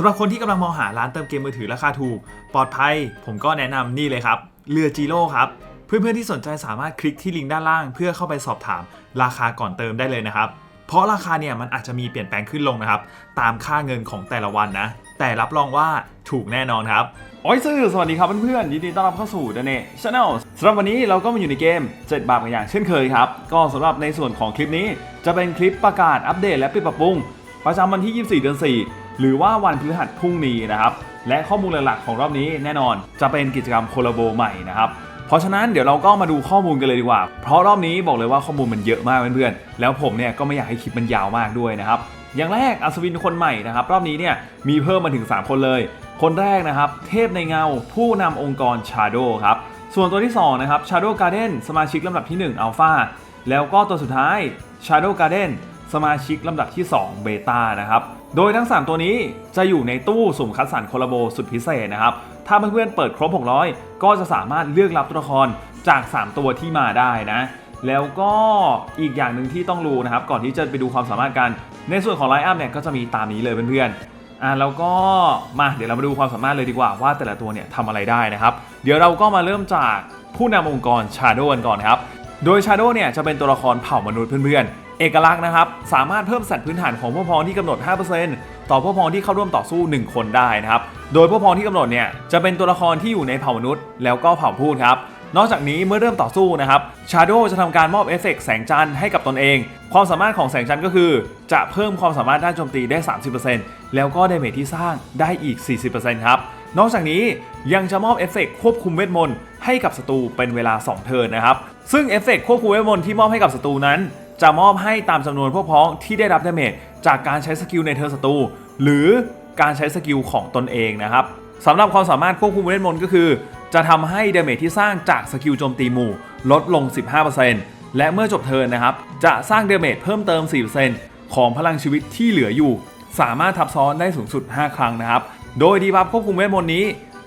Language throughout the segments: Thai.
สำหรับคนที่กำลังมองหาร้านเติมเกมมือถือราคาถูก ปลอดภัย ผมก็แนะนำนี่เลยครับ เรือจีโร่ครับ เพื่อนๆที่สนใจสามารถคลิกที่ลิงก์ด้านล่าง เพื่อเข้าไปสอบถามราคาก่อนเติมได้เลยนะครับ เพราะราคาเนี่ยมันอาจจะมีเปลี่ยนแปลงขึ้นลงนะครับ ตามค่าเงินของแต่ละวันนะ แต่รับรองว่าถูกแน่นอนครับโอ้ยซื่อสวัสดีครับเพื่อนๆยินดีต้อนรับเข้าสู่ The n e Channel สำหรับวันนี้เราก็มาอยู่ในเกม 7 บาทกันอย่างเช่นเคยครับ ก็สำหรับในส่วนของคลิปนี้ จะเป็นคลิปประกาศอัปเดตและปิดปรับปรุง ประจำวันที่ 24 เดือน 4 หรือว่าวันพฤหัสพรุ่งนี้นะครับ และข้อมูลหลักๆของรอบนี้แน่นอนจะเป็นกิจกรรมโคลาโบใหม่นะครับเพราะฉะนั้นเดี๋ยวเราก็มาดูข้อมูลกันเลยดีกว่า เพราะรอบนี้บอกเลยว่าข้อมูลมันเยอะมากเพื่อนๆ แล้วผมเนี่ยก็ไม่อยากให้คลิปมันยาวมากด้วยนะครับ อย่างแรกอัศวินคนใหม่นะครับ รอบนี้เนี่ยมีเพิ่มมาถึง 3 คนเลย คนแรกนะครับ เทพในเงาผู้นำองค์กร Shadow ครับ ส่วนตัวที่ 2 นะครับ Shadow Garden สมาชิกลำดับที่1 Alpha แล้วก็ตัวสุดท้าย Shadow Garden สมาชิกลำดับที่2 Beta นะครับ โดยทั้ง 3 ตัวนี้จะอยู่ในตู้สุ่มคัดสรรโคลาโบสุดพิเศษนะครับ ถ้าเพื่อนๆเปิดครบ 600 ก็จะสามารถเลือกรับตัวละครจาก 3 ตัวที่มาได้นะ แล้วก็อีกอย่างหนึ่งที่ต้องรู้นะครับ ก่อนที่จะไปดูความสามารถกัน ในส่วนของไลน์อัพเนี่ยก็จะมีตามนี้เลยเพื่อนๆอ่าแล้วก็มาเดี๋ยวเรามาดูความสามารถเลยดีกว่าว่าแต่ละตัวเนี่ยทำอะไรได้นะครับ เดี๋ยวเราก็มาเริ่มจากผู้นำองค์กร Shadow กันก่อนครับ โดย Shadow เนี่ยจะเป็นตัวละครเผ่ามนุษย์เพื่อนๆ เอกลักษณ์นะครับ สามารถเพิ่มสัตว์พื้นฐานของพวกพ้องที่กำหนด 5%ต่อพวกพ้องที่เข้าร่วมต่อสู้ 1 คนได้นะครับ โดยพวกพ้องที่กำหนดเนี่ยจะเป็นตัวละครที่อยู่ในเผ่ามนุษย์ แล้วก็เผ่าพูดครับ นอกจากนี้เมื่อเริ่มต่อสู้นะครับ Shadow จะทำการมอบเอฟเฟกต์แสงจันทร์ให้กับตนเอง ความสามารถของแสงจันทร์ก็คือ จะเพิ่มความสามารถด้านโจมตีได้ 30%แล้วก็ดเมจที่สร้างได้อีก 40%ครับนอกจากนี้ยังจะมอบเอฟเฟกต์ควบคุมเวทมนต์ให้กับศัตรูเป็นเวลา 2 เทิร์นนะครับ ซึ่งเอฟเฟกต์ควบคุมเวทมนต์ที่มอบให้กับศัตรูนั้น จะมอบให้ตามจำนวนพวกพ้องที่ได้รับดาเมจจากการใช้สกิลในเทิร์ศัตรูหรือการใช้สกิลของตนเองนะครับสำหรับความสามารถควบคุมเวทมนต์ก็คือ จะทำให้ดาเมจที่สร้างจากสกิลโจมตีหมู่ ลดลง 15%และเมื่อจบเทิร์นนะครับ จะสร้างดาเมจเพิ่มเติม 4%ของพลังชีวิตที่เหลืออยู่ สามารถทับซ้อนได้สูงสุด 5 ครั้งนะครับ โดยดีบัฟควบคุมเวทมนต์นี้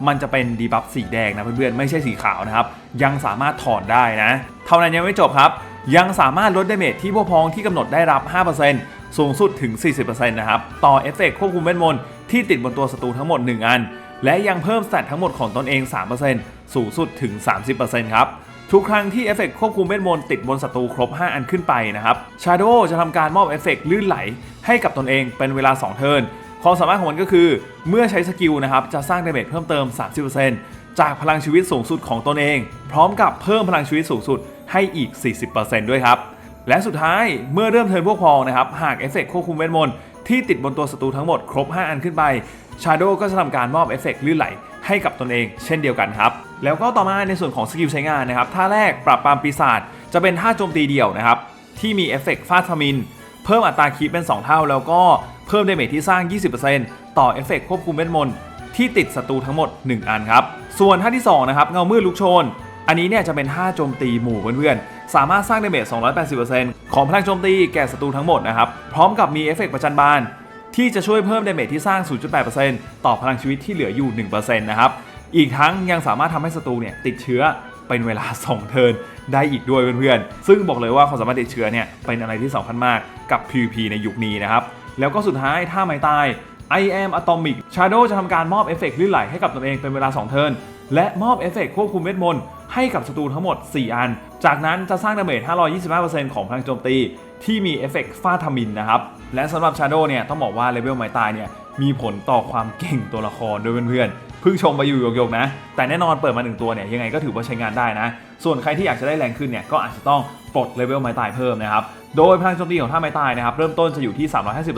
มันจะเป็นดีบัฟสีแดงนะเพื่อนๆไม่ใช่สีขาวนะครับ ยังสามารถถอนได้นะ เท่านั้นยังไม่จบครับ ยังสามารถลดดาเมจที่พวกพ้องที่กำหนดได้รับ 5%สูงสุดถึง 40%นะครับ ต่อเอฟเฟกต์ควบคุมเวทมนต์ที่ติดบนตัวศัตรูทั้งหมด 1 อัน และยังเพิ่มสแตททั้งหมดของตนเอง 3%สูงสุดถึง 30%ครับทุกครั้งที่เอฟเฟกต์ควบคุมเวทมนต์ติดบนศัตรูครบ 5 อันขึ้นไปนะครับ Shadow จะทำการมอบเอฟเฟกต์ลื่นไหลให้กับตนเองเป็นเวลา 2 เทิร์น ความสามารถของมันก็คือ เมื่อใช้สกิลนะครับจะสร้างดาเมจเพิ่มเติม 30%จากพลังชีวิตสูงสุดของตนเอง พร้อมกับเพิ่มพลังชีวิตสูงสุด ให้อีก 40%ด้วยครับ และสุดท้ายเมื่อเริ่มเทิร์นพวกพองนะครับ หากเอฟเฟกต์ควบคุมเวทมนต์ที่ติดบนตัวศัตรูทั้งหมดครบ 5 อันขึ้นไป Shadow ก็จะทำการมอบเอฟเฟกต์ลื่นไหลให้กับตนเองเช่นเดียวกันครับ แล้วก็ต่อมาในส่วนของสกิลใช้งานนะครับท่าแรกปรับปรามปีศาจจะเป็นท่าโจมตีเดี่ยวนะครับที่มีเอฟเฟกต์ฟาดทมิน เพิ่มอัตราคีปเป็น 2 เท่า แล้วก็เพิ่มเดเมจที่สร้าง 20%ต่อเอฟเฟกต์ควบคุมเวทมนต์ที่ติดศัตรูทั้งหมด 1 อันครับ ส่วนท่าที่ 2 นะครับ เงามืดลุกโชน อันนี้เนี่ยจะเป็นท่าโจมตีหมู่เพื่อนๆ สามารถสร้างเดเมจ 280%ของพลังโจมตีแก่ศัตรูทั้งหมดนะครับ พร้อมกับมีเอฟเฟกต์ประจันบาน ที่จะช่วยเพิ่มเดเมจที่สร้าง 0.8%ต่อพลังชีวิตที่เหลืออยู่ 1%นะครับ อีกทั้งยังสามารถทำให้ศัตรูเนี่ยติดเชื้อเป็นเวลา 2 เทิร์นได้อีกด้วยเพื่อนๆ ซึ่งบอกเลยว่าความสามารถติดเชื้อเนี่ยเป็นอะไรที่สำคัญมากกับ PVP ในยุคนี้นะครับ แล้วก็สุดท้ายท่าไม้ตาย I am Atomic Shadow จะทำการมอบเอฟเฟกต์ลื่นไหลให้กับตนเองเป็นเวลา 2 เทิร์นและมอบเอฟเฟกต์ควบคุมเวทมนต์ ให้กับศัตรูทั้งหมด 4 อัน จากนั้นจะสร้างดาเมจ 525%ของพลังโจมตี ที่มีเอฟเฟกต์ฟาทามินนะครับ และสำหรับ Shadow เนี่ยต้องบอกว่าเลเวลไม้ตายเนี่ยมีผลต่อความเก่งตัวละครด้วยเพื่อนๆเพิ่งชมไปอยู่โยกๆนะ แต่แน่นอนเปิดมาหนึ่งตัวเนี่ยยังไงก็ถือว่าใช้งานได้นะ ส่วนใครที่อยากจะได้แรงขึ้นเนี่ยก็อาจจะต้องปลดเลเวลไม้ตายเพิ่มนะครับ โดยพลังโจมตีของท่าไม้ตายนะครับเริ่มต้นจะอยู่ที่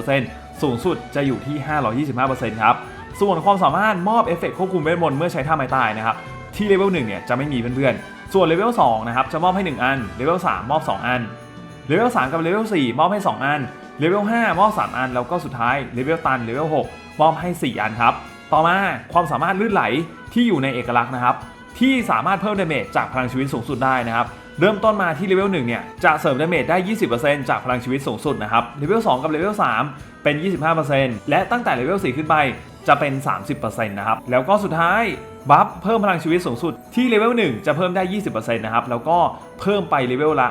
350%สูงสุดจะอยู่ที่ 525%ครับส่วนความสามารถมอบเอฟเฟกต์ควบคุมเวทมนต์เมื่อใช้ท่าไม้ตายนะครับ ที่เลเวล1เนี่ยจะไม่มีเพื่อนๆ ส่วนเลเวล2นะครับจะมอบให้ 1 อัน เลเวล3มอบ 2 อัน เลเวล3กับเลเวล4มอบให้ 2 อัน เลเวล5มอบ 3 อัน แล้วก็สุดท้ายเลเวลตัน เลเวล6มอบให้ 4 อันครับ ต่อมาความสามารถลื่นไหลที่อยู่ในเอกลักษณ์นะครับ ที่สามารถเพิ่มดาเมจจากพลังชีวิตสูงสุดได้นะครับเริ่มต้นมาที่เลเวล1เนี่ยจะเสริมดาเมจได้ 20%จากพลังชีวิตสูงสุดนะครับ เลเวล2กับเลเวล3เป็น 25%และตั้งแต่เลเวล4ขึ้นไปจะเป็น 30%นะครับ แล้วก็สุดท้าย บัฟเพิ่มพลังชีวิตสูงสุดที่เลเวล1จะเพิ่มได้ 20%นะครับแล้วก็เพิ่มไปเลเวลละ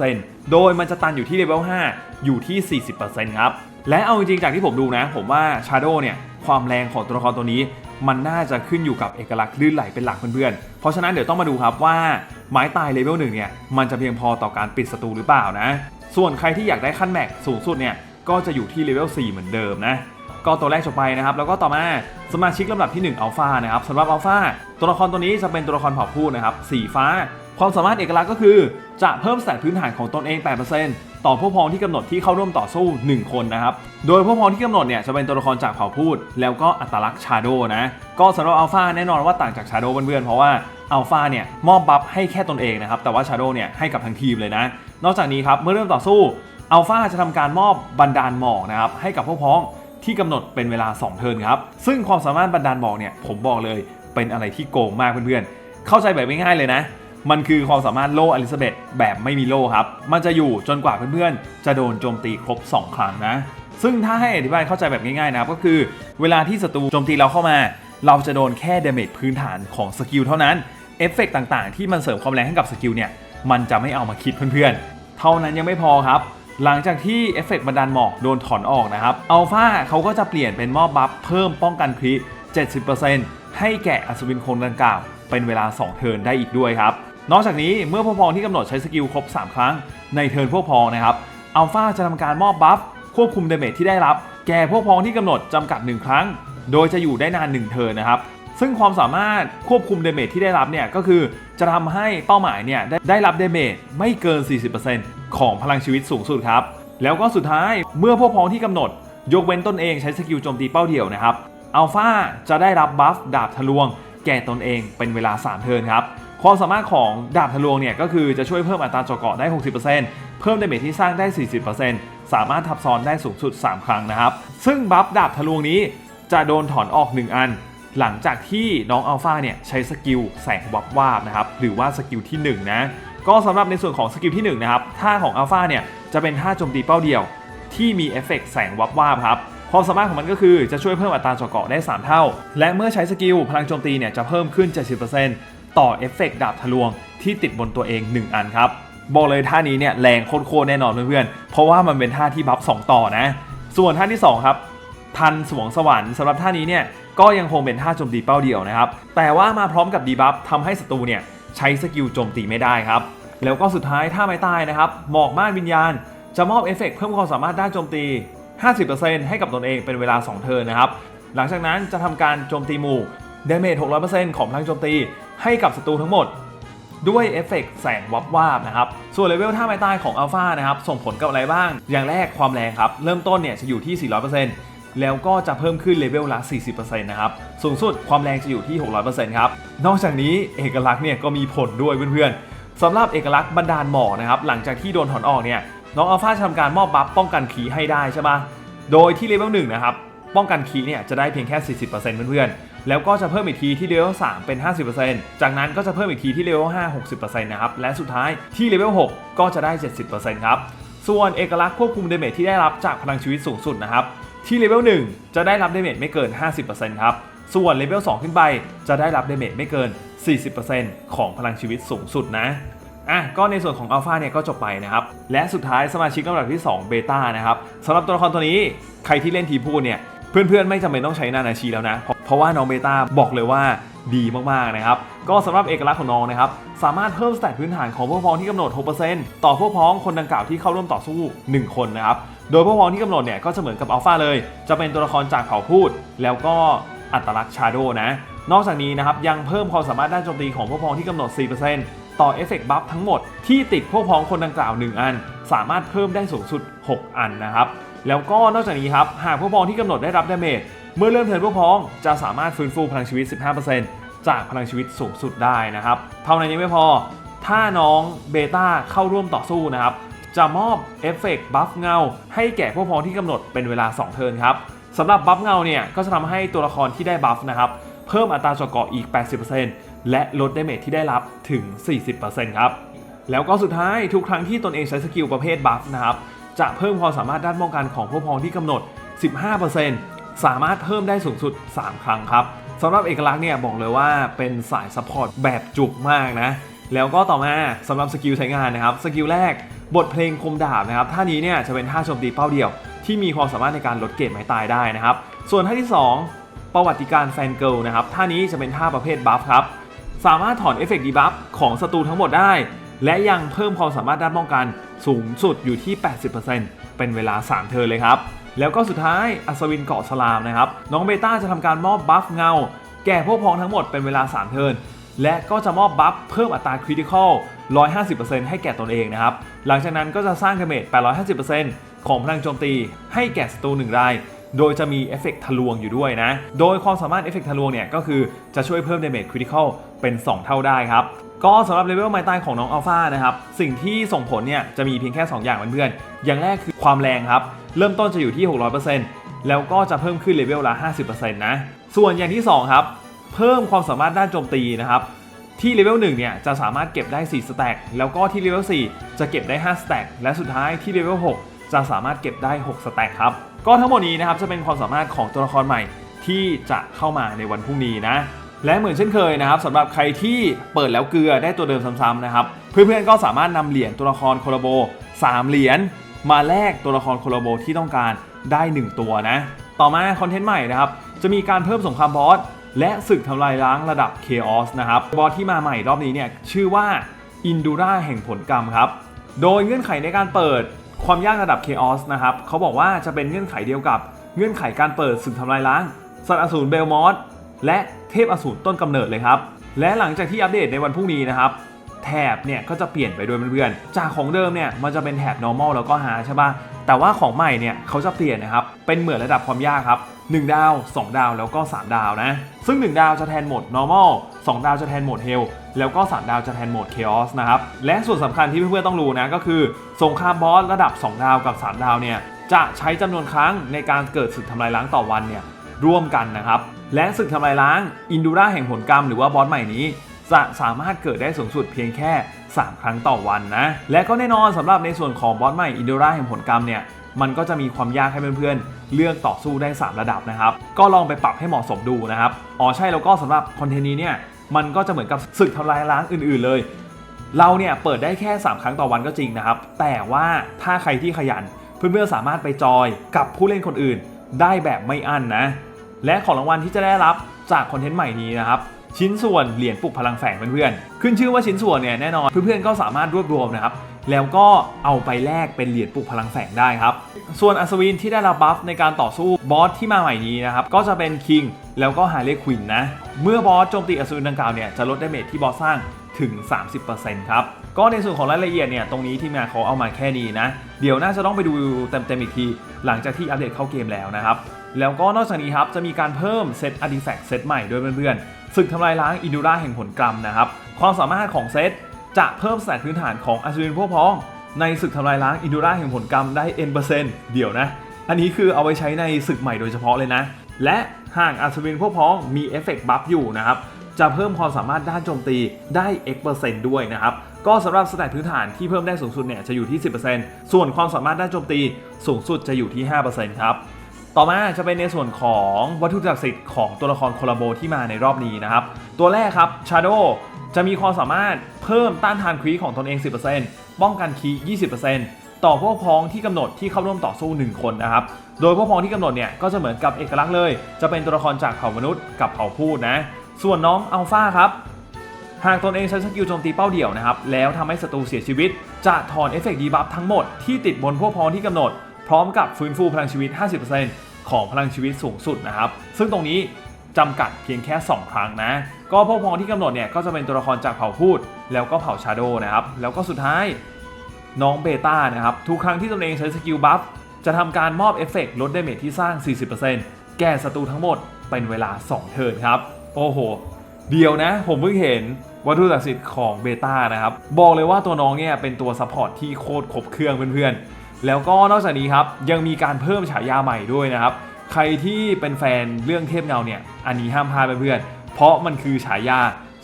5%โดยมันจะตันอยู่ที่เลเวล5อยู่ที่ 40%ครับและเอาจริงๆจากที่ผมดูนะ ผมว่า Shadow เนี่ยความแรงของตัวละครตัวนี้ มันน่าจะขึ้นอยู่กับเอกลักษณ์ลื่นไหลเป็นหลักเพื่อนๆ เพราะฉะนั้นเดี๋ยวต้องมาดูครับว่าไม้ตายเลเวลหนึ่งเนี่ยมันจะเพียงพอต่อการปิดศัตรูหรือเปล่านะ ส่วนใครที่อยากได้ขั้นแม็กสูงสุดเนี่ยก็จะอยู่ที่เลเวล4เหมือนเดิมนะ ก็ตัวแรกจบไปนะครับ แล้วก็ต่อมาสมาชิกลำดับที่1อัลฟานะครับสำหรับอัลฟาตัวละครตัวนี้จะเป็นตัวละครเผ่าพูดนะครับสีฟ้า ความสามารถเอกลักษณ์ก็คือ จะเพิ่มสแตพื้นฐานของตนเอง 8%ต่อผู้พ้องที่กำหนดที่เข้าร่วมต่อสู้ 1 คนนะครับ โดยผู้พ้องที่กำหนดเนี่ยจะเป็นตัวละครจากเผ่าพูด แล้วก็อัตลักษณ์ชาโดนะ ก็สำหรับอัลฟาแน่นอนว่าต่างจากชาโดเพื่อนๆ เพราะว่าอัลฟาเนี่ยมอบบัฟให้แค่ตนเองนะครับ แต่ว่าชาโดเนี่ยให้กับทั้งทีมเลยนะ นอกจากนี้ครับเมื่อเริ่มต่อสู้อัลฟาจะทำการมอบบันดาลหมอกนะครับให้กับผู้พ้อง ที่กำหนดเป็นเวลา 2 เทิร์นครับ ซึ่งความสามารถบันดาลบอกเนี่ยผมบอกเลยเป็นอะไรที่โกงมากเพื่อนๆ เข้าใจแบบง่ายๆเลยนะ มันคือความสามารถโล่อลิซาเบธแบบไม่มีโล่ครับ มันจะอยู่จนกว่าเพื่อนๆ จะโดนโจมตีครบ 2 ครั้งนะ ซึ่งถ้าให้อธิบายเข้าใจแบบง่ายๆนะครับก็คือเวลาที่ศัตรูโจมตีเราเข้ามา เราจะโดนแค่เดเมจพื้นฐานของสกิลเท่านั้นเอฟเฟกต์ต่างๆ ที่มันเสริมความแรงให้กับสกิลเนี่ยมันจะไม่เอามาคิดเพื่อนๆ เท่านั้นยังไม่พอครับ หลังจากที่เอฟเฟกต์บันดาลหมอกโดนถอนออกนะครับอัลฟาเขาก็จะเปลี่ยนเป็นมอบบัฟเพิ่มป้องกันคริ70%ให้แก่อัศวินคนดังกล่าว เป็นเวลา 2 เทิร์นได้อีกด้วยครับ นอกจากนี้เมื่อพวกพองที่กำหนดใช้สกิลครบ 3 ครั้ง ในเทิร์นพวกพองนะครับอัลฟาจะทำการมอบบัฟควบคุมเดเมจที่ได้รับ แก่พวกพองที่กำหนดจำกัด 1 ครั้ง โดยจะอยู่ได้นาน 1 เทิร์นนะครับซึ่งความสามารถควบคุมเดเมจที่ได้รับเนี่ยก็คือจะทำให้เป้าหมายเนี่ยได้ได้รับเดเมจไม่เกิน 40% ของพลังชีวิตสูงสุดครับ แล้วก็สุดท้ายเมื่อพวกพ้องที่กำหนด ยกเว้นตนเองใช้สกิลโจมตีเป้าเดี่ยวนะครับอัลฟาจะได้รับบัฟดาบทะลวง แก่ตนเองเป็นเวลา 3 เทิร์นครับความสามารถของดาบทะลวงเนี่ยก็คือจะช่วยเพิ่มอัตราเจาะเกาะได้ 60%เพิ่มเดเมจที่สร้างได้ 40%สามารถทับซ้อนได้สูงสุด 3 ครั้งนะครับ ซึ่งบัฟดาบทะลวงนี้จะโดนถอนออก 1 อัน หลังจากที่น้องอัลฟาเนี่ยใช้สกิลแสงวับวาบนะครับหรือว่าสกิลที่ 1 นะ ก็สำหรับในส่วนของสกิลที่1นะครับท่าของอัลฟาเนี่ยจะเป็นท่าโจมตีเป้าเดียว ที่มีเอฟเฟกต์แสงวับวาบครับความสามารถของมันก็คือจะช่วยเพิ่มอัตราเจาะเกาะได้ 3 เท่า และเมื่อใช้สกิลพลังโจมตีเนี่ยจะเพิ่มขึ้น 70%ต่อเอฟเฟกต์ดาบทะลวงที่ติดบนตัวเอง 1 อันครับบอกเลยท่านี้เนี่ยแรงโคตรๆแน่นอนเพื่อนๆ เพราะว่ามันเป็นท่าที่บัฟ2ต่อนะ ส่วนท่าที่ 2 ครับ ทันสวงสวรรค์สำหรับท่านี้เนี่ยก็ยังคงเป็นท่าโจมตีเป้าเดียวนะครับ แต่ว่ามาพร้อมกับดีบัฟทำให้ศัตรูเนี่ย ใช้สกิลโจมตีไม่ได้ครับ แล้วก็สุดท้ายท่าไม้ตายนะครับ หมอกม่านวิญญาณ จะมอบเอฟเฟกเพิ่มความสามารถด้านโจมตี 50%ให้กับตนเองเป็นเวลา 2 เทิร์นนะครับ หลังจากนั้นจะทำการโจมตีหมู่เดเมจ600%ของพลังโจมตีให้กับศัตรูทั้งหมด ด้วยเอฟเฟกแสงวับวาบนะครับ ส่วนเลเวลท่าไม้ตายของอัลฟานะครับ ส่งผลกับอะไรบ้าง อย่างแรกความแรงครับ เริ่มต้นเนี่ยจะอยู่ที่ 400% แล้วก็จะเพิ่มขึ้นเลเวลละ 40%นะครับ สูงสุดความแรงจะอยู่ที่ 600%ครับ นอกจากนี้เอกลักษณ์เนี่ยก็มีผลด้วยเพื่อนๆสำหรับเอกลักษณ์บันดาลหมอกนะครับ หลังจากที่โดนถอนออกเนี่ย น้องอัลฟาจะทำการมอบบัฟป้องกันขีให้ได้ใช่ปะโดยที่เลเวล1นะครับ ป้องกันคีเนี่ยจะได้เพียงแค่ 40%เพื่อนๆ แล้วก็จะเพิ่มอีกทีที่เลเวล3เป็น 50%จากนั้นก็จะเพิ่มอีกทีที่เลเวล5 60%นะครับ และสุดท้ายที่เลเวล6ก็จะได้ 70%ครับ ส่วนเอกลักษณ์ควบคุมเดเมจที่ได้รับจากพลังชีวิตสูงสุดนะครับ ที่เลเวล1จะได้รับเดเมจไม่เกิน 50%ครับ ส่วนเลเวล2ขึ้นไปจะได้รับเดเมจไม่เกิน 40%ของพลังชีวิตสูงสุดนะอะก็ในส่วนของอัลฟาเนี่ยก็จบไปนะครับ และสุดท้ายสมาชิกลำดับที่2เบต้านะครับสำหรับตัวละครตัวนี้ใครที่เล่นทีพูดเนี่ยเพื่อนๆ ไม่จำเป็นต้องใช้นานาชีแล้วนะ เพราะว่าน้องเบต้าบอกเลยว่าดีมากๆนะครับ ก็สำหรับเอกลักษณ์ของน้องนะครับ สามารถเพิ่มสแตทพื้นฐานของพวกพ้องที่กำหนด 6%ต่อพวกพ้องคนดังกล่าวที่เข้าร่วมต่อสู้ 1 คนนะครับ โดยพวกพ้องที่กำหนดเนี่ยก็จะเหมือนกับอัลฟาเลย จะเป็นตัวละครจากเผ่าพูด แล้วก็อัตลักษณ์ชาโดนะ นอกจากนี้นะครับยังเพิ่มความสามารถด้านโจมตีของพวกพ้องที่กำหนด 4%ต่อเอฟเฟกต์บัฟทั้งหมดที่ติดพวกพ้องคนดังกล่าว 1 อัน สามารถเพิ่มได้สูงสุด 6 อันนะครับ แล้วก็นอกจากนี้ครับ หากพวกพ้องที่กำหนดได้รับดาเมจเมื่อเริ่มเทิร์นพวกพ้องจะสามารถฟื้นฟูพลังชีวิต 15%จากพลังชีวิตสูงสุดได้นะครับ เท่านั้นยังไม่พอ ถ้าน้องเบต้าเข้าร่วมต่อสู้นะครับ จะมอบเอฟเฟกต์บัฟเงา ให้แก่พวกพ้องที่กำหนดเป็นเวลา 2 เทิร์นครับสำหรับบัฟเงาเนี่ยก็จะทำให้ตัวละครที่ได้บัฟนะครับเพิ่มอัตราเจาะเกราะอีก 80%และลดดาเมจที่ได้รับถึง 40%ครับแล้วก็สุดท้ายทุกครั้งที่ตนเองใช้สกิลประเภทบัฟนะครับจะเพิ่มความสามารถด้านป้องกันของผู้พองที่กำหนด 15%สามารถเพิ่มได้สูงสุด 3 ครั้งครับสำหรับเอกลักษณ์เนี่ยบอกเลยว่าเป็นสายซัพพอร์ตแบบจุกมากนะแล้วก็ต่อมาสำหรับสกิลใช้งานนะครับสกิลแรก บทเพลงคมดาบนะครับท่านี้เนี่ยจะเป็นท่าโจมตีเป้าเดียว ที่มีความสามารถในการลดเกรดไม้ตายได้นะครับ ส่วนท่าที่ 2 ประวัติการแฟนเกิลนะครับท่านี้จะเป็นท่าประเภทบัฟครับสามารถถอนเอฟเฟกต์ดีบัฟของศัตรูทั้งหมดได้ และยังเพิ่มความสามารถด้านป้องกันสูงสุดอยู่ที่ 80%เป็นเวลา 3 เทิร์นเลยครับ แล้วก็สุดท้ายอัศวินเกาะสลามนะครับ น้องเบต้าจะทำการมอบบัฟเงา แก่พวกพ้องทั้งหมดเป็นเวลา 3 เทิร์น และก็จะมอบบัฟเพิ่มอัตราคริติคอล 150%ให้แก่ตนเองนะครับ หลังจากนั้นก็จะสร้างดาเมจ 850%ของพลังโจมตีให้แก่ศัตรูหนึ่งราย โดยจะมีเอฟเฟกต์ทะลวงอยู่ด้วยนะ โดยความสามารถเอฟเฟกต์ทะลวงเนี่ยก็คือจะช่วยเพิ่มดาเมจคริติคอลเป็น 2 เท่าได้ครับก็สำหรับเลเวลไม้ตายของน้องอัลฟานะครับสิ่งที่ส่งผลเนี่ยจะมีเพียงแค่ 2 อย่างเพื่อนๆอย่างแรกคือความแรงครับ เริ่มต้นจะอยู่ที่ 600%แล้วก็จะเพิ่มขึ้นเลเวลละ 50%นะ ส่วนอย่างที่ 2 ครับ เพิ่มความสามารถด้านโจมตีนะครับที่เลเวล1เนี่ยจะสามารถเก็บได้ 4 สแต็กแล้วก็ที่เลเวล4จะเก็บได้ 5 สแต็กและสุดท้ายที่เลเวล6จะสามารถเก็บได้ 6 สแต็กครับ ก็ทั้งหมดนี้นะครับจะเป็นความสามารถของตัวละครใหม่ที่จะเข้ามาในวันพรุ่งนี้นะ และเหมือนเช่นเคยนะครับสำหรับใครที่เปิดแล้วเกลือได้ตัวเดิมซ้ำๆนะครับ เพื่อนๆก็สามารถนำเหรียญตัวละครโคโลโบ 3 เหรียญมาแลกตัวละครโคโลโบที่ต้องการได้ 1 ตัวนะ ต่อมาคอนเทนต์ใหม่นะครับจะมีการเพิ่มสงครามบอส และศึกทำลายล้างระดับ Chaos นะครับ บอสที่มาใหม่รอบนี้เนี่ยชื่อว่าอินดูราแห่งผลกรรมครับ โดยเงื่อนไขในการเปิดความยากระดับ Chaos นะครับเขาบอกว่าจะเป็นเงื่อนไขเดียวกับเงื่อนไขการเปิดศึกทำลายล้าง สัตว์อสูรเบลมอสและเทพอสูรต้นกำเนิดเลยครับ และหลังจากที่อัปเดตในวันพรุ่งนี้นะครับแถบเนี่ยก็จะเปลี่ยนไปโดยเพื่อนๆ จากของเดิมเนี่ยมันจะเป็นแถบ normal แล้วก็ hard ใช่ปะแต่ว่าของใหม่เนี่ยเขาจะเปลี่ยนนะครับ เป็นเหมือนระดับความยากครับ 1 ดาว 2 ดาวแล้วก็ 3 ดาวนะ ซึ่ง 1 ดาวจะแทนโหมด normal 2 ดาวจะแทนโหมด hell แล้วก็ 3 ดาวจะแทนโหมด chaos นะครับ และส่วนสำคัญที่เพื่อนๆต้องรู้นะก็คือสงครามบอสระดับ 2 ดาวกับ 3 ดาวเนี่ยจะใช้จำนวนครั้งในการเกิดศึกทำลายล้างต่อวันเนี่ยร่วมกันนะครับ และศึกทำลายล้างอินดูราแห่งผลกรรมหรือว่าบอสใหม่นี้จะสามารถเกิดได้สูงสุดเพียงแค่ 3 ครั้งต่อวันนะ และก็แน่นอนสำหรับในส่วนของบอสใหม่อินโดราแห่งผลกรรมเนี่ย มันก็จะมีความยากให้เพื่อนๆ เลือกต่อสู้ได้ 3 ระดับนะครับ ก็ลองไปปรับให้เหมาะสมดูนะครับ อ๋อใช่แล้วก็สำหรับคอนเทนต์นี้เนี่ยมันก็จะเหมือนกับศึกทำลายล้างอื่นๆเลย เราเนี่ยเปิดได้แค่ 3 ครั้งต่อวันก็จริงนะครับ แต่ว่าถ้าใครที่ขยัน เพื่อนๆสามารถไปจอยกับผู้เล่นคนอื่น ได้แบบไม่อั้นนะ และของรางวัลที่จะได้รับจากคอนเทนต์ใหม่นี้นะครับชิ้นส่วนเหรียญปลุกพลังแฝงเพื่อนๆ ขึ้นชื่อว่าชิ้นส่วนเนี่ยแน่นอนเพื่อนๆก็สามารถรวบรวมนะครับ แล้วก็เอาไปแลกเป็นเหรียญปลุกพลังแฝงได้ครับ ส่วนอัศวินที่ได้รับบัฟในการต่อสู้บอสที่มาใหม่นี้นะครับ ก็จะเป็นคิงแล้วก็ฮาร์เลควินนะ เมื่อบอสโจมตีอัศวินดังกล่าวเนี่ยจะลดดาเมจที่บอสสร้างถึง 30%ครับ ก็ในส่วนของรายละเอียดเนี่ย ตรงนี้ที่มาเขาเอามาแค่นี้นะ เดี๋ยวน่าจะต้องไปดูเต็มๆอีกที หลังจากที่อัปเดตเข้าเกมแล้วนะครับ แล้วก็นอกจากนี้ครับ จะมีการเพิ่มเซตอาร์ติแฟกต์เซตใหม่ด้วยเพื่อนๆศึกทำลายล้างอินดูราแห่งผลกรรมนะครับ ความสามารถของเซต จะเพิ่มสแตทพื้นฐานของอัศวินพวกพ้อง ในศึกทำลายล้างอินดูราแห่งผลกรรมได้ N เปอร์เซ็นต์เดี๋ยวนะ อันนี้คือเอาไว้ใช้ในศึกใหม่โดยเฉพาะเลยนะ และหากอัศวินพวกพ้องมีเอฟเฟกต์บัฟอยู่นะครับ จะเพิ่มความสามารถด้านโจมตีได้ X เปอร์เซ็นต์ด้วยนะครับ ก็สำหรับสแตทพื้นฐานที่เพิ่มได้สูงสุดเนี่ยจะอยู่ที่ 10%ส่วนความสามารถด้านโจมตีสูงสุดจะอยู่ที่ 5%ครับต่อมาจะเป็นในส่วนของวัตถุศักดิ์สิทธิ์ของตัวละครโคลาโบที่มาในรอบนี้นะครับ ตัวแรกครับ Shadow จะมีความสามารถเพิ่มต้านทานคีของตนเอง 10%ป้องกันคี20%ต่อพวกพ้องที่กำหนดที่เข้าร่วมต่อสู้ 1 คนนะครับ โดยพวกพ้องที่กำหนดเนี่ยก็จะเหมือนกับเอกลักษณ์เลย จะเป็นตัวละครจากเผ่ามนุษย์กับเผ่าพูดนะ ส่วนน้องอัลฟาครับ หากตนเองใช้สกิลโจมตีเป้าเดี่ยวนะครับ แล้วทำให้ศัตรูเสียชีวิต จะถอนเอฟเฟกต์ดีบัฟทั้งหมดที่ติดบนพวกพ้องที่กำหนด พร้อมกับฟื้นฟูพลังชีวิต 50%ของพลังชีวิตสูงสุดนะครับ ซึ่งตรงนี้จำกัดเพียงแค่ 2 ครั้งนะ ก็พวกพ้องที่กำหนดเนี่ยก็จะเป็นตัวละครจากเผ่าพูด แล้วก็เผ่าชาโดนะครับแล้วก็สุดท้ายน้องเบต้านะครับทุกครั้งที่ตนเองใช้สกิลบัฟจะทำการมอบเอฟเฟกต์ลดเดเมจที่สร้าง 40%แก่ศัตรูทั้งหมดเป็นเวลา 2 เทิร์นครับ โอ้โห เดียวนะ ผมเพิ่งเห็นวัตถุศักดิ์สิทธิ์ของเบต้านะครับ บอกเลยว่าตัวน้องเนี่ยเป็นตัวซัพพอร์ตที่โคตรครบเครื่องเพื่อนๆ แล้วก็นอกจากนี้ครับ ยังมีการเพิ่มฉายาใหม่ด้วยนะครับ ใครที่เป็นแฟนเรื่องเทพเงาเนี่ย อันนี้ห้ามพลาดเพื่อนๆ เพราะมันคือฉายา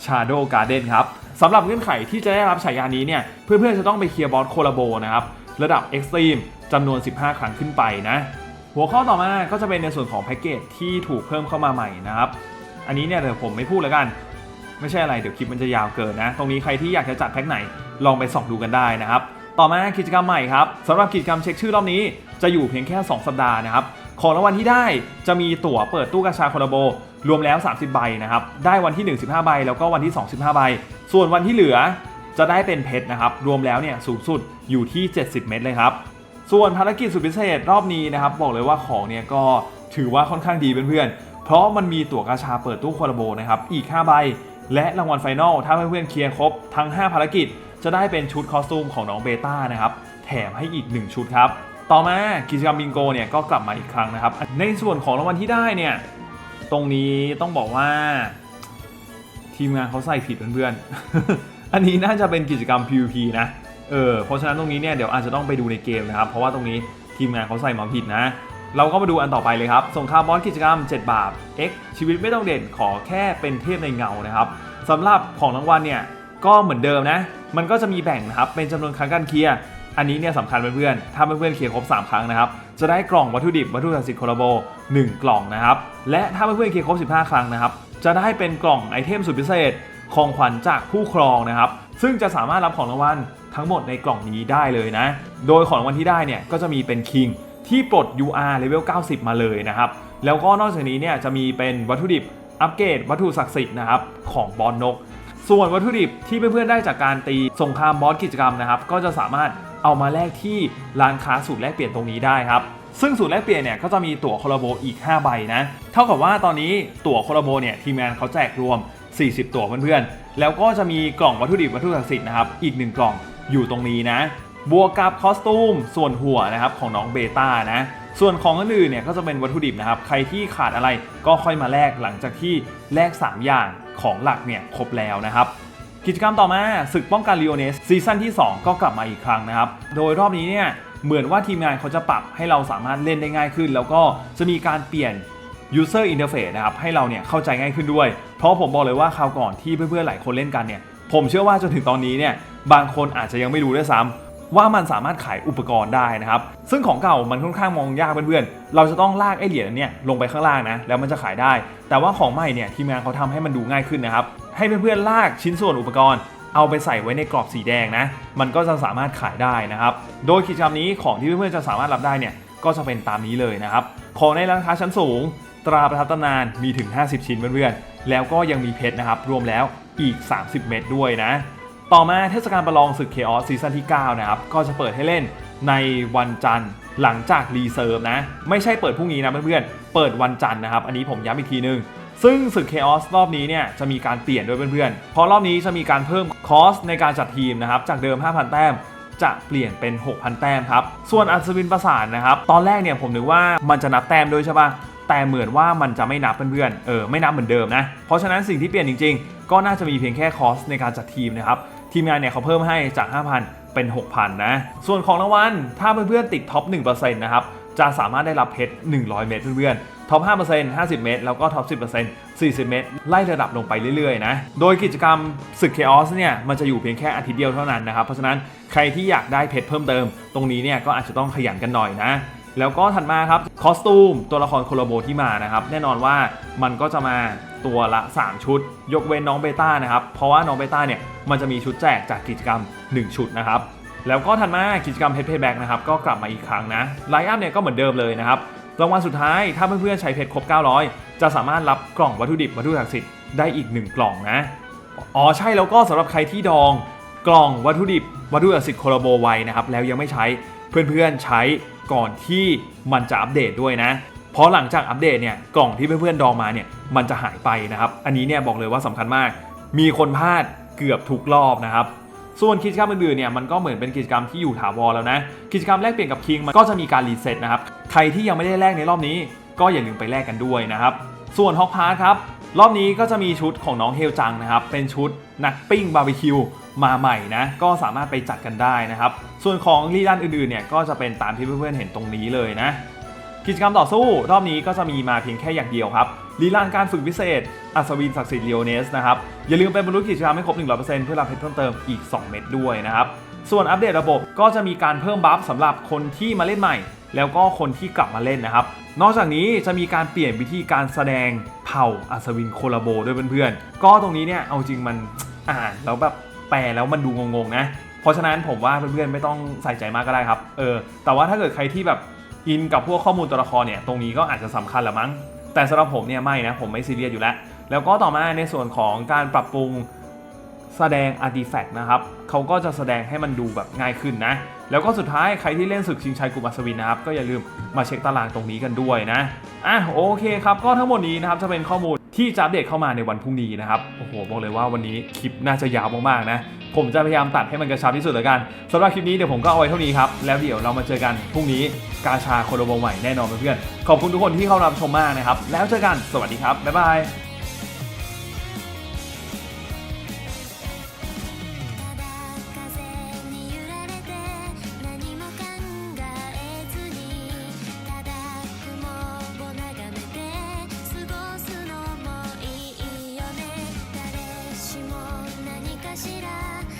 Shadow Garden ครับสำหรับเงื่อนไขที่จะได้รับฉายานี้เนี่ยเพื่อนๆจะต้องไปเคลียร์บอสโคลาโบนะครับระดับ Extreme จำนวน 15 ครั้งขึ้นไปนะ หัวข้อต่อมาก็จะเป็นในส่วนของแพ็กเกจที่ถูกเพิ่มเข้ามาใหม่นะครับ อันนี้เนี่ยเดี๋ยวผมไม่พูดแล้วกัน ไม่ใช่อะไรเดี๋ยวคลิปมันจะยาวเกินนะ ตรงนี้ใครที่อยากจะจัดแพ็กไหนลองไปส่องดูกันได้นะครับ ต่อมากิจกรรมใหม่ครับสำหรับกิจกรรมเช็คชื่อรอบนี้จะอยู่เพียงแค่ 2 สัปดาห์นะครับ ของรางวัลที่ได้จะมีตั๋วเปิดตู้กาชาคอลโบรวมแล้ว 30 ใบนะครับ ได้วันที่ 1 15 ใบ แล้วก็วันที่ 2 15 ใบ ส่วนวันที่เหลือจะได้เป็นเพชรนะครับ รวมแล้วเนี่ยสูงสุดอยู่ที่ 70 เม็ดเลยครับ ส่วนภารกิจสุดพิเศษรอบนี้นะครับ บอกเลยว่าของเนี่ยก็ถือว่าค่อนข้างดีเพื่อนๆ เพราะมันมีตั๋วกาชาเปิดตู้คอลโบนะครับ อีก 5 ใบ และรางวัลไฟนอลถ้าเพื่อนๆเคลียร์ครบทั้ง 5 ภารกิจ จะได้เป็นชุดคอสตูมของน้องเบต้านะครับ แถมให้อีก 1 ชุดครับ ต่อมากิจกรรมบิงโกเนี่ยก็กลับมาอีกครั้งนะครับ ในส่วนของรางวัลที่ได้เนี่ยตรงนี้ต้องบอกว่า ทีมงานเขาใส่ผิดเพื่อนๆ อันนี้น่าจะเป็นกิจกรรม PVP นะ เออ เพราะฉะนั้นตรงนี้เนี่ยเดี๋ยวอาจจะต้องไปดูในเกมนะครับ เพราะว่าตรงนี้ทีมงานเขาใส่มาผิดนะ เราก็มาดูอันต่อไปเลยครับ ส่งคราบอสกิจกรรม 7 บาท X ชีวิตไม่ต้องเด่นขอแค่เป็นเทพในเงานะครับสำหรับของรางวัลเนี่ยก็เหมือนเดิมนะ มันก็จะมีแบ่งนะครับ เป็นจำนวนครั้งการเคลียร์ อันนี้เนี่ยสำคัญเพื่อนๆ ถ้าเพื่อนๆ เคลียร์ครบ 3 ครั้งนะครับ จะได้กล่องวัตถุดิบวัตถุศักดิ์สิทธิ์โคลาโบ1 กล่องนะครับ และถ้าเพื่อนๆ เคลียร์ครบ 15 ครั้งนะครับ จะได้เป็นกล่องไอเทมสุดพิเศษของขวัญจากผู้ครองนะครับ ซึ่งจะสามารถรับของรางวัลทั้งหมดในกล่องนี้ได้เลยนะ โดยของรางวัลที่ได้เนี่ยก็จะมีเป็นคิงที่ปลด UR level 90 มาเลยนะครับ แล้วก็นอกจากนี้เนี่ยจะมีเป็นวัตถุดิบอัปเกรดวัตถุศักดิ์สิทธิ์นะครับของบอลนก ส่วนวัตถุดิบที่เพื่อนๆได้จากการตีสงครามบอสกิจกรรมนะครับ ก็จะสามารถ เอามาแลกที่ร้านค้าสูตรแลกเปลี่ยนตรงนี้ได้ครับซึ่งสูตรแลกเปลี่ยนเนี่ยก็จะมีตั๋วโคลาโบอีก 5 ใบนะ เท่ากับว่าตอนนี้ตั๋วโคลาโบเนี่ยทีมงานเขาแจกรวม 40 ตั๋วเพื่อนๆ แล้วก็จะมีกล่องวัตถุดิบวัตถุศักดิ์สิทธิ์นะครับ อีก 1 กล่องอยู่ตรงนี้นะ บวกกับคอสตูม ส่วนหัวนะครับของน้องเบต้านะ ส่วนของอื่นเนี่ยก็จะเป็นวัตถุดิบนะครับ ใครที่ขาดอะไรก็ค่อยมาแลกหลังจากที่แลก 3 อย่างของหลักเนี่ยครบแล้วนะครับ กิจกรรมต่อมาศึกป้องกันลีโอเนสซีซั่นที่ 2 ก็กลับมาอีกครั้งนะครับ โดยรอบนี้เนี่ยเหมือนว่าทีมงานเขาจะปรับให้เราสามารถเล่นได้ง่ายขึ้น แล้วก็จะมีการเปลี่ยน user interface นะครับให้เราเนี่ยเข้าใจง่ายขึ้นด้วย เพราะผมบอกเลยว่าคราวก่อนที่เพื่อนๆหลายคนเล่นกันเนี่ยผมเชื่อว่าจนถึงตอนนี้เนี่ยบางคนอาจจะยังไม่รู้ด้วยซ้ำว่ามันสามารถขายอุปกรณ์ได้นะครับซึ่งของเก่ามันค่อนข้างมองยากเพื่อนๆเราจะต้องลากไอเหรียญนเนี่ยลงไปข้างล่างนะแล้วมันจะขายได้ แต่ว่าของใหม่เนี่ยทีมงานเขาทำให้มันดูง่ายขึ้นนะครับ ให้เพื่อนๆลากชิ้นส่วนอุปกรณ์เอาไปใส่ไว้ในกรอบสีแดงนะ มันก็จะสามารถขายได้นะครับ โดยกิจกรรมนี้ของที่เพื่อนๆจะสามารถรับได้เนี่ย ก็จะเป็นตามนี้เลยนะครับ ของในร้านค้าชั้นสูง ตราประทับตำนานมีถึง 50 ชิ้นเพื่อนๆ แล้วก็ยังมีเพชรนะครับ รวมแล้วอีก 30 เม็ดด้วยนะ ต่อมาเทศกาลประลองศึกเคออสซีซั่นที่ 9 นะครับ ก็จะเปิดให้เล่นในวันจันทร์หลังจากรีเซิร์ฟนะ ไม่ใช่เปิดพรุ่งนี้นะเพื่อนๆ เปิดวันจันทร์นะครับ อันนี้ผมย้ำอีกทีนึง ซึ่งศึก Chaos รอบนี้เนี่ยจะมีการเปลี่ยนด้วยเพื่อนๆ เพราะรอบนี้จะมีการเพิ่มคอสในการจัดทีมนะครับ จากเดิม 5,000 แต้มจะเปลี่ยนเป็น 6,000 แต้มครับ ส่วนอัศวินประสานนะครับ ตอนแรกเนี่ยผมนึกว่ามันจะนับแต้มด้วยใช่ปะแต่เหมือนว่ามันจะไม่นับเพื่อนๆ เออไม่นับเหมือนเดิมนะ เพราะฉะนั้นสิ่งที่เปลี่ยนจริงๆ ก็น่าจะมีเพียงแค่คอสในการจัดทีมนะครับ ทีมงานเนี่ยเขาเพิ่มให้จาก 5,000 เป็น 6,000 นะ ส่วนของรางวัลถ้าเพื่อนๆติดท็อป 1%นะครับ จะสามารถได้รับเพชร 100 เม็ดเพื่อนๆ ท็อป 5% 50 เมตร แล้วก็ท็อป 10% 40 เมตร ไล่ระดับลงไปเรื่อยๆ นะ โดยกิจกรรมศึก Chaos เนี่ย มันจะอยู่เพียงแค่อาทิตย์เดียวเท่านั้นนะครับ เพราะฉะนั้นใครที่อยากได้เพชรเพิ่มเติม ตรงนี้เนี่ยก็อาจจะต้องขยันกันหน่อยนะ แล้วก็ถัดมาครับคอสตูมตัวละครโคโลโบที่มานะครับ แน่นอนว่ามันก็จะมาตัวละ 3 ชุด ยกเว้นน้องเบต้านะครับ เพราะว่าน้องเบต้าเนี่ย มันจะมีชุดแจกจากกิจกรรม 1 ชุดนะครับ แล้วก็ถัดมากิจกรรม Pet Payback นะครับ ก็กลับมาอีกครั้งนะ ไลน์อัพเนี่ยก็เหมือนเดิมเลยนะครับ รางวัลสุดท้ายถ้าเพื่อนๆใช้เพชรครบ 900 จะสามารถรับกล่องวัตถุดิบวัตถุศักดิ์สิทธิ์ได้อีก 1 กล่องนะ อ๋อใช่แล้วก็สำหรับใครที่ดองกล่องวัตถุดิบวัตถุศักดิ์สิทธิ์โคลโบไว้นะครับแล้วยังไม่ใช้เพื่อนๆใช้ก่อนที่มันจะอัปเดตด้วยนะ เพราะหลังจากอัปเดตเนี่ยกล่องที่เพื่อนๆดองมาเนี่ยมันจะหายไปนะครับ อันนี้เนี่ยบอกเลยว่าสำคัญมาก มีคนพลาดเกือบทุกรอบนะครับ ส่วนกิจกรรมอื่นๆเนี่ยมันก็เหมือนเป็นกิจกรรมที่อยู่ถาวรแล้วนะ กิจกรรมแลกเปลี่ยนกับคิงมันก็จะมีการรีเซ็ตนะครับใครที่ยังไม่ได้แลกในรอบนี้ ก็อย่าลืมไปแลกกันด้วยนะครับส่วนฮอกพาร์ครับรอบนี้ก็จะมีชุดของน้องเฮลจังนะครับ เป็นชุดนักปิ้งบาร์บีคิวมาใหม่นะ ก็สามารถไปจัดกันได้นะครับ ส่วนของรีดันอื่นๆเนี่ยก็จะเป็นตามที่เพื่อนๆเห็นตรงนี้เลยนะ กิจกรรมต่อสู้รอบนี้ก็จะมีมาเพียงแค่อย่างเดียวครับ ลีลานการฝึกพิเศษ อัศวินศักดิ์สิทธิ์ลีโอเนสนะครับ อย่าลืมไปบรรลุกิจกรรมให้ครบ 100%เพื่อรับเพชรเพิ่มเติมอีก 2 เม็ดด้วยนะครับ ส่วนอัปเดตระบบก็จะมีการเพิ่มบัฟสำหรับคนที่มาเล่นใหม่ แล้วก็คนที่กลับมาเล่นนะครับ นอกจากนี้จะมีการเปลี่ยนวิธีการแสดงเผ่าอัศวินโคลาโบด้วยเพื่อนๆ ก็ตรงนี้เนี่ยเอาจริงมันอ่านแล้วแบบแปลแล้วมันดูงงๆนะเพราะฉะนั้นผมว่าเพื่อนๆไม่ต้องใส่ใจมากก็ได้ครับ เออ แต่ว่าถ้าเกิดใครที่แบบอินกับพวกข้อมูลตัวละครเนี่ย ตรงนี้ก็อาจจะสำคัญละมั้ง แต่สำหรับผมเนี่ยไม่นะผมไม่ซีเรียสอยู่แล้ว แล้วก็ต่อมาในส่วนของการปรับปรุงแสดงอาร์ติแฟกต์นะครับเขาก็จะแสดงให้มันดูแบบง่ายขึ้นนะ แล้วก็สุดท้ายใครที่เล่นศึกชิงชัยกลุ่มอัศวินนะครับ ก็อย่าลืมมาเช็คตารางตรงนี้กันด้วยนะ อะโอเคครับ ก็ทั้งหมดนี้นะครับจะเป็นข้อมูล ที่จะอัปเดตเข้ามาในวันพรุ่งนี้นะครับ โอ้โห บอกเลยว่าวันนี้คลิปน่าจะยาวมากๆนะ ผมจะพยายามตัดให้มันกระชับที่สุดแล้วกันสำหรับคลิปนี้เดี๋ยวผมก็เอาไว้เท่านี้ครับ แล้วเดี๋ยวเรามาเจอกันพรุ่งนี้กาชาโคโลโบใหม่แน่นอนเพื่อนๆขอบคุณทุกคนที่เข้ารับชมมากนะครับ แล้วเจอกัน สวัสดีครับ บ๊ายบาย